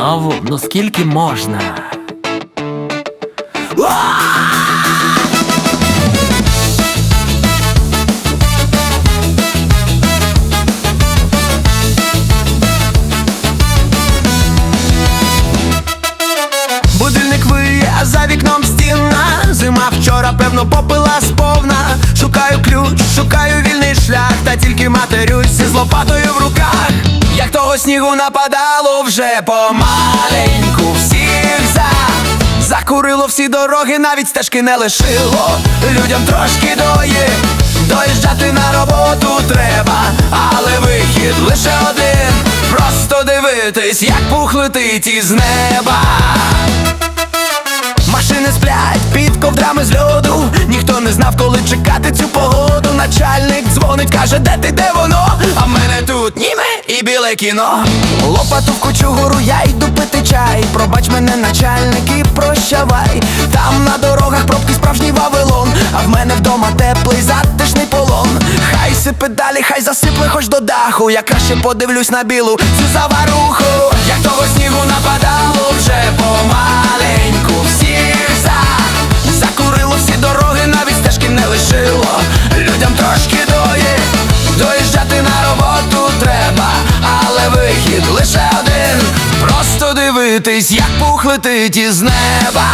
знову, ну скільки можна? Будильник виє, за вікном стіна Зима вчора, певно, попила сповна Шукаю ключ, шукаю вільний шлях, та тільки матерюсь з лопатою в руках. Снігу нападало вже помаленьку всіх за Закурило всі дороги, навіть стежки не лишило. Людям трошки дої, доїжджати на роботу треба, але вихід лише один. Просто дивитись, як пух летить із неба. Машини сплять під ковдрами з льоду Ніхто не знав, коли чекати цю погоду Начальник дзвонить, каже, де ти, де воно? А мене тут німе і біле кіно. Лопату в кучу гору, я йду пити чай. Пробач мене, начальник, і прощавай. Там на дорогах пробки справжній вавилон. А в мене вдома теплий затишний полон. Хай сипе далі, хай засипле хоч до даху. Я краще подивлюсь на білу цю заваруху. Як того снігу нападало дивитись, як пух летить із неба